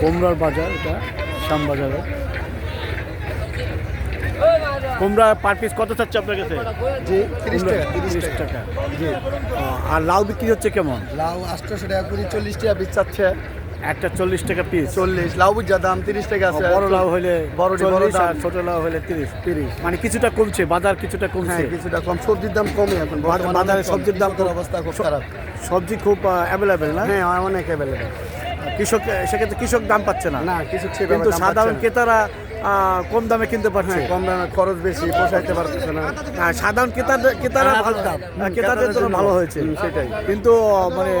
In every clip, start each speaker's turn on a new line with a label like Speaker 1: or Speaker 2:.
Speaker 1: কুমড়ার বাজার এটা শ্যামবাজারে কুমড়া পার পিস কত চাচ্ছে আপনার কাছে?
Speaker 2: জি তিরিশ টাকা তিরিশ টাকা। জি
Speaker 1: আর লাউ বিক্রি হচ্ছে কেমন?
Speaker 2: লাউ আটশোশো টাকা কুড়ি চল্লিশ টাকা বীজ চাচ্ছে।
Speaker 1: একটা চল্লিশ টাকা পিস
Speaker 2: চল্লিশ লাউ বুঝা দাম তিরিশ টাকা আছে।
Speaker 1: বড় লাউ হলে
Speaker 2: বড়
Speaker 1: চল্লিশ আর ছোট লাউ হলে তিরিশ।
Speaker 2: তিরিশ।
Speaker 1: মানে কিছুটা কমছে বাজার কিছুটা কমছে।
Speaker 2: হ্যাঁ কিছুটা কম। সবজির দাম কমে এখন।
Speaker 1: বাজারে সবজির দাম।
Speaker 2: অবস্থা খুব খারাপ।
Speaker 1: সবজি খুব অ্যাভেলেবেল না?
Speaker 2: হ্যাঁ অনেক অ্যাভেলেবেল
Speaker 1: কৃষক কৃষক কৃষক দাম পাচ্ছে না।
Speaker 2: না কিছু
Speaker 1: কিন্তু সাধারণ ক্রেতারা কম দামে কিনতে পারছে।
Speaker 2: হ্যাঁ, কম দামে খরচ বেশি পোষাইতে পারছে না।
Speaker 1: সাধারণ ক্রেতাদের ক্রেতারা
Speaker 2: হ্যাঁ,
Speaker 1: ভালো
Speaker 2: দাম।
Speaker 1: ক্রেতাদের জন্য ভালো হয়েছে।
Speaker 2: সেটাই।
Speaker 1: কিন্তু মানে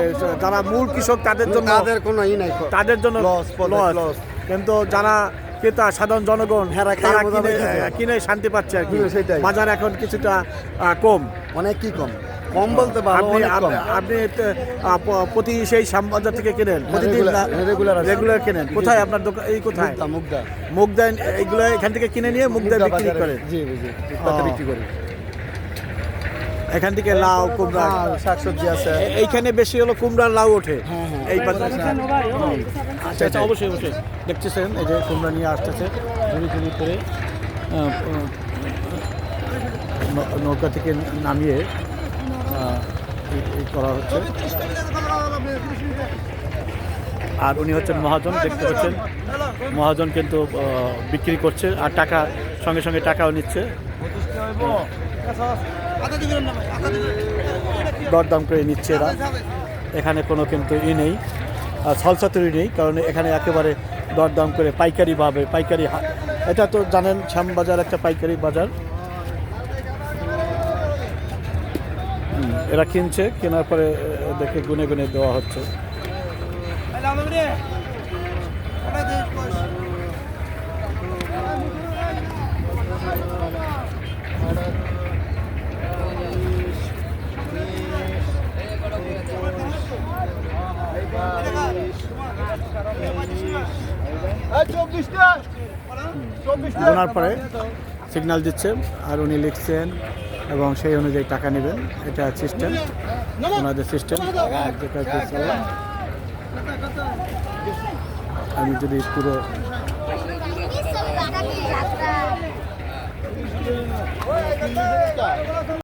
Speaker 1: যারা মূল কৃষক তাদের জন্য
Speaker 2: তাদের কোনো ই নাই।
Speaker 1: তাদের জন্য
Speaker 2: loss।
Speaker 1: কিন্তু যারা ক্রেতা সাধারণ জনগণ তারা কিনে শান্তি পাচ্ছে আর কি। বাজার এখন কিছুটা কম।
Speaker 2: অনেক কি কম? কম বলতে
Speaker 1: আপনি আপনি- প্রতি সেই শ্যামবাজার থেকে কেনেন? প্রতিদিন। রেগুলার কেনেন? কোথায় আপনার দোকান এই কোথায়?
Speaker 2: মুগদা মুগদা।
Speaker 1: এইগুলো এখান থেকে কিনে নিয়ে মুগদা বিক্রি। করেন?
Speaker 2: জি জি বিক্রি করি।
Speaker 1: এখান থেকে লাউ কুমড়া।
Speaker 2: শাকসবজি আছে।
Speaker 1: এইখানে বেশি হলো কুমড়ার লাউ ওঠে।
Speaker 2: হ্যাঁ, হ্যাঁ।
Speaker 1: এই আচ্ছা আচ্ছা অবশ্যই অবশ্যই। দেখতেছেন এই যে কুমড়া নিয়ে আসতেছে। ঝুড়ি ঝুড়ি করে নৌকা থেকে নামিয়ে করা হচ্ছে। আর উনি হচ্ছেন মহাজন, দেখতে পাচ্ছেন। মহাজন কিন্তু বিক্রি করছে আর টাকা, সঙ্গে সঙ্গে টাকাও নিচ্ছে। দরদাম করে নিচ্ছে এরা। এখানে কোনো কিন্তু ই নেই আর ছলচাতুরি নেই, কারণ এখানে একেবারে দরদাম করে পাইকারিভাবে পাইকারি এটা তো জানেন, শ্যামবাজার একটা পাইকারি বাজার। এরা কিনছে কেনার পরে দেখে গুনে গুনে দেওয়া হচ্ছে। গোনার পরে সিগন্যাল দিচ্ছে আর উনি লিখছেন এবং সেই অনুযায়ী টাকা নেবেন এটা সিস্টেম ওনাদের সিস্টেম আমি যদি পুরো